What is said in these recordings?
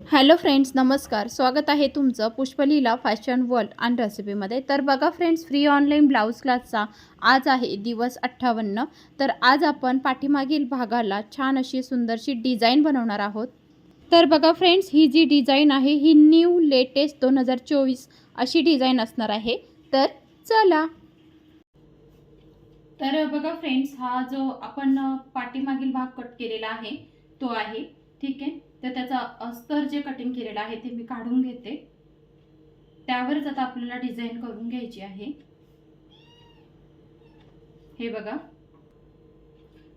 Hello friends नमस्कार. स्वागत आहे तुमचं पुष्पलीला फॅशन वर्ल्ड आणि रेसिपीमध्ये. तर बघा फ्रेंड्स फ्री ऑनलाईन ब्लाऊज क्लासचा आज आहे दिवस अठ्ठावन्न. तर आज आपण पाठीमागील भागाला छान अशी सुंदरशी डिझाईन बनवणार आहोत. तर बघा फ्रेंड्स ही जी डिझाईन आहे ही न्यू लेटेस्ट दोन हजार चोवीस अशी डिझाईन असणार आहे. तर चला. तर बघा फ्रेंड्स हा जो आपण पाठीमागील भाग कट केलेला आहे तो आहे. ठीक आहे? तर त्याचा अस्तर जे कटिंग केलेलं आहे ते मी काढून घेते. त्यावरच आता आपल्याला डिझाईन करून घ्यायची आहे. हे बघा.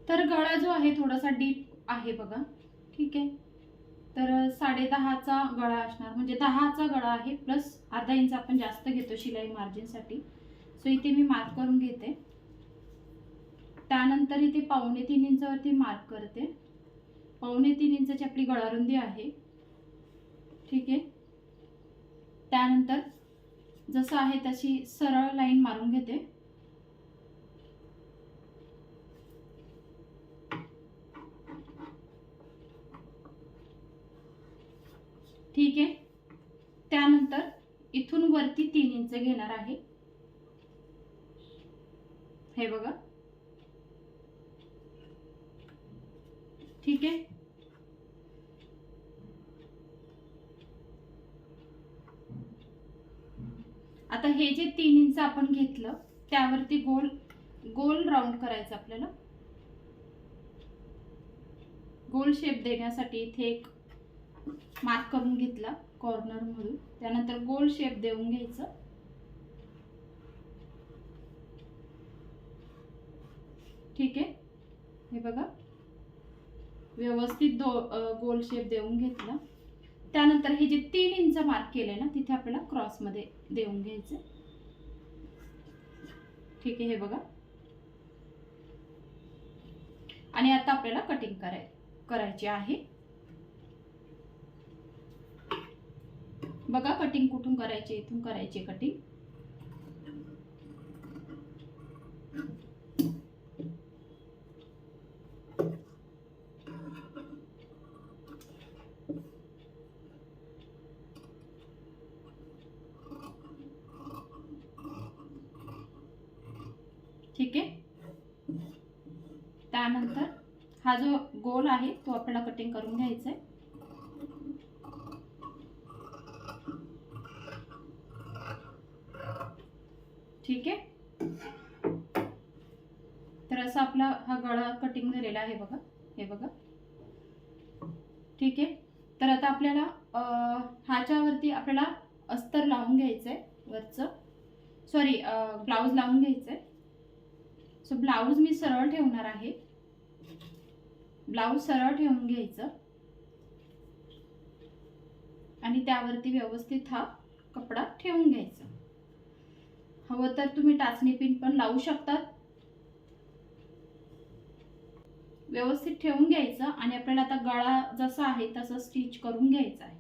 तर गळा जो आहे थोडासा डीप आहे बघा. ठीक आहे. तर साडे दहाचा गळा असणार म्हणजे दहाचा गळा आहे प्लस अर्धा इंच आपण जास्त घेतो शिलाई मार्जिनसाठी सो इथे मी मार्क करून घेते. त्यानंतर इथे पावणे तीन इंचावरती मार्क करते. पावणे तीन इंचाची आपली गळारुंदी आहे. ठीक आहे? त्यानंतर जसं आहे तशी सरळ लाईन मारून घेते. ठीक आहे? त्यानंतर इथून वरती तीन इंच घेणार आहे. हे बघा. ठीक आहे आता हे जे तीन इंच आपण घेतलं त्यावरती गोल गोल राऊंड करायचं आपल्याला. गोल शेप देण्यासाठी इथे एक मार्क करून घेतला कॉर्नर मधून. त्यानंतर गोल शेप देऊन घ्यायचं. ठीक आहे हे बघा. व्यवस्थित दो गोल शेप देऊन घेतला. त्यानंतर हे जे तीन इंच मार्क केले ना तिथे आपल्याला क्रॉसमध्ये देऊन घ्यायचं. ठीक आहे हे बघा. आणि आता आपल्याला कटिंग कराय करायची आहे. बघा कटिंग कुठून करायची इथून करायची कटिंग ठीक आहे? त्यानंतर हा जो गोल आहे तो आपल्याला कटिंग करून घ्यायचा आहे ठीक आहे? तर असा आपला हा गळा कटिंग झालेला आहे बघा. हे बघा. ठीक आहे? तर आता आपल्याला ह्याच्यावरती आपल्याला अस्तर लावून घ्यायचं आहे वरचं सॉरी ब्लाऊज लावून घ्यायचं आहे सो ब्लाऊज मी सरळ ठेवणार आहे. ब्लाऊज सरळ ठेवून घ्यायचं. आणि त्यावरती व्यवस्थित हा कपडा ठेवून घ्यायचा. हवं तर तुम्ही टाचणी पिन पण लावू शकतात. व्यवस्थित ठेवून घ्यायचं आणि आपल्याला आता गळा जसा आहे तसं स्टिच करून घ्यायचा आहे.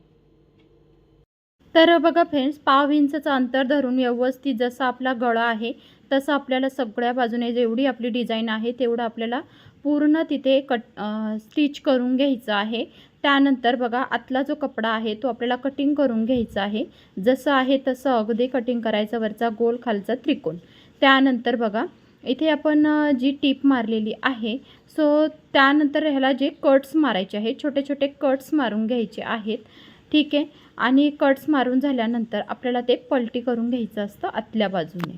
तर बघा फ्रेंड्स पाव इंचचं अंतर धरून व्यवस्थित जसा आपला गळा आहे तसं आपल्याला सगळ्या बाजूने जेवढी आपली डिझाईन आहे तेवढं आपल्याला पूर्ण तिथे कट स्टिच करून घ्यायचं आहे. त्यानंतर बघा आतला जो कपडा आहे तो आपल्याला कटिंग करून घ्यायचा आहे. जसं आहे तसं अगदी कटिंग करायचं वरचा गोल खालचा त्रिकोण. त्यानंतर बघा इथे आपण जी टीप मारलेली आहे सो त्यानंतर ह्याला जे कट्स मारायचे आहे छोटे छोटे कट्स मारून घ्यायचे आहेत. ठीक आहे? आणि कट्स मारून झाल्यानंतर आपल्याला ते पलटी करून घ्यायचं असतं आतल्या बाजूने.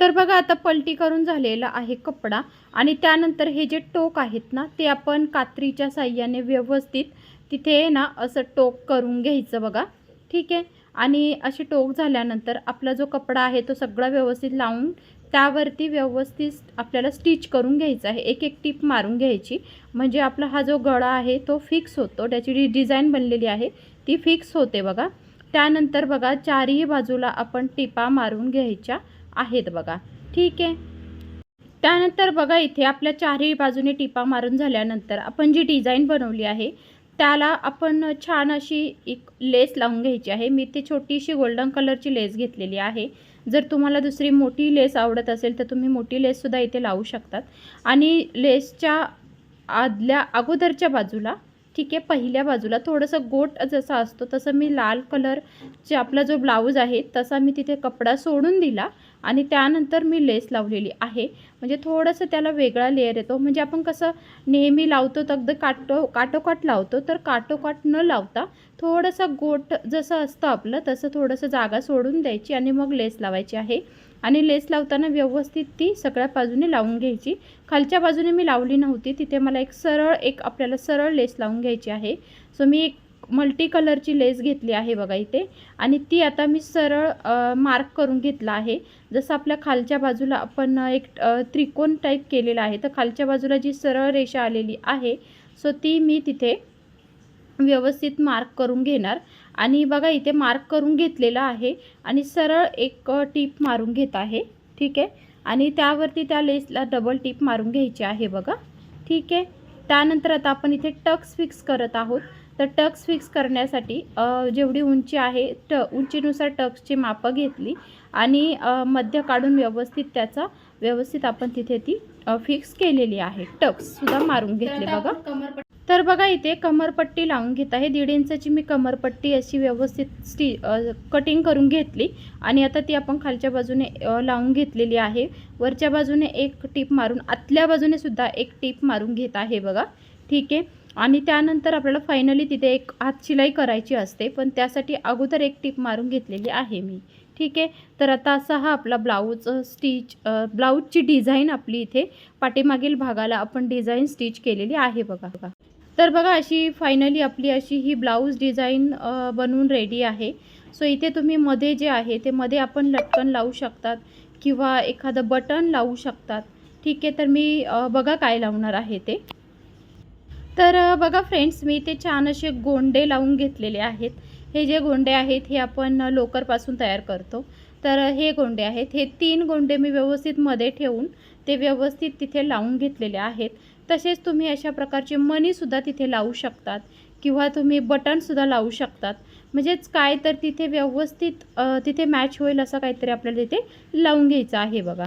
तर बघा आता पलटी करून झालेला आहे कपडा आणि त्यानंतर हे जे टोक आहेत ना ते आपण कात्रीच्या साह्याने व्यवस्थित तिथे ना असं टोक करून घ्यायचं बघा. ठीक आहे? आणि अशी टोक झाल्यानंतर आपला जो कपडा आहे तो सगळा व्यवस्थित लावून त्यावरती व्यवस्थित आपल्याला स्टिच करून घ्यायचं आहे. एक एक टीप मारून घ्यायची. म्हणजे आपला हा जो गळा आहे तो फिक्स होतो. त्याची जी डिझाईन बनलेली आहे ती फिक्स होते बघा. त्यानंतर बघा चारही बाजूला आपण टिपा मारून घ्यायच्या. आहेत बघा. ठीक आहे. त्यानंतर बघा इथे आपल्या चारही बाजूने टिपा मारून झाल्यानंतर आपण जी डिझाईन बनवली आहे त्याला आपण छान अशी एक लेस लावून घ्यायची आहे. मी ते छोटीशी गोल्डन कलरची लेस घेतलेली आहे. जर तुम्हाला दुसरी मोठी लेस आवडत असेल तर तुम्ही मोठी लेससुद्धा इथे लावू शकतात. आणि लेसच्या आदल्या अगोदरच्या बाजूला ठीक आहे पहिल्या बाजूला थोडंसं गोट जसा असतो तसं मी लाल कलरचे आपला जो ब्लाऊज आहे तसा मी तिथे कपडा सोडून दिला. आणि त्यानंतर मी लेस लावलेली आहे. म्हणजे थोडंसं त्याला वेगळा लेअर येतो. म्हणजे आपण कसं नेहमी लावतो तर अगदी काटो काटोकाट लावतो तर काटोकाट न लावता थोडंसं गोट जसं असतं आपलं तसं थोडंसं जागा सोडून द्यायची आणि मग लेस लावायची आहे. आणि लेस लावताना व्यवस्थित ती सगळ्या बाजूने लावून घ्यायची. खालच्या बाजूने मी लावली नव्हती. तिथे मला एक सरळ एक आपल्याला सरळ लेस लावून घ्यायची आहे. सो मी एक मल्टी कलरची लेस घेतली आहे बघा इथे. आणि ती आता मी सरळ मार्क करून घेतला आहे. जसं आपल्या खालच्या बाजूला आपण एक त्रिकोण टाईप केलेला आहे तर खालच्या बाजूला जी सरळ रेषा आलेली आहे सो ती मी तिथे व्यवस्थित मार्क करून घेणार. आणि बघा इथे मार्क करून घेतलेला आहे आणि सरळ एक टीप मारून घेत आहे. ठीक आहे? आणि त्यावरती त्या लेसला डबल टीप मारून घ्यायची आहे बघा. ठीक आहे? त्यानंतर आता आपण इथे टक्स फिक्स करत आहोत. तर टक्स फिक्स करण्यासाठी जेवढी उंची आहे ट उंचीनुसार टक्सची मापं घेतली आणि मध्य काढून व्यवस्थित त्याचा व्यवस्थित आपण तिथे ती फिक्स केलेली आहे. टक्ससुद्धा मारून घेतले बघा. तर बघा इथे कमरपट्टी लावून घेत आहे. दीड इंचाची मी कमरपट्टी अशी व्यवस्थित स्टी कटिंग करून घेतली आणि आता ती आपण खालच्या बाजूने लावून घेतलेली आहे. वरच्या बाजूने एक टीप मारून आतल्या बाजूने सुद्धा एक टीप मारून घेत आहे बघा. ठीक आहे? आणि त्यानंतर आपल्याला फायनली तिथे एक हात शिलाई करायची असते पण त्यासाठी अगोदर एक टीप मारून घेतलेली आहे मी. ठीक आहे? तर आता असा हा आपला ब्लाऊज स्टिच ब्लाऊजची डिझाईन आपली इथे पाठीमागील भागाला आपण डिझाईन स्टिच केलेली आहे बघा. बघा तर बघा अशी फायनली आपली अशी ही ब्लाऊज डिझाईन बनवून रेडी आहे. सो इथे तुम्ही मध्ये जे आहे ते मध्ये आपण लटकन लावू शकतात किंवा एखादं बटन लावू शकतात. ठीक आहे? तर मी बघा काय लावणार आहे ते. तर बघा फ्रेंड्स मी ते छान असे गोंडे लावून घेतलेले आहेत. हे जे गोंडे आहेत हे आपण लोकरपासून तयार करतो. तर हे गोंडे आहेत. हे तीन गोंडे मी व्यवस्थित मध्ये ठेवून ते व्यवस्थित तिथे लावून घेतलेले आहेत. तसेच तुम्ही अशा प्रकारचे मनीसुद्धा तिथे लावू शकतात किंवा तुम्ही बटनसुद्धा लावू शकतात. म्हणजेच काय तर तिथे व्यवस्थित तिथे मॅच होईल असं काहीतरी आपल्याला तिथे लावून घ्यायचं आहे बघा.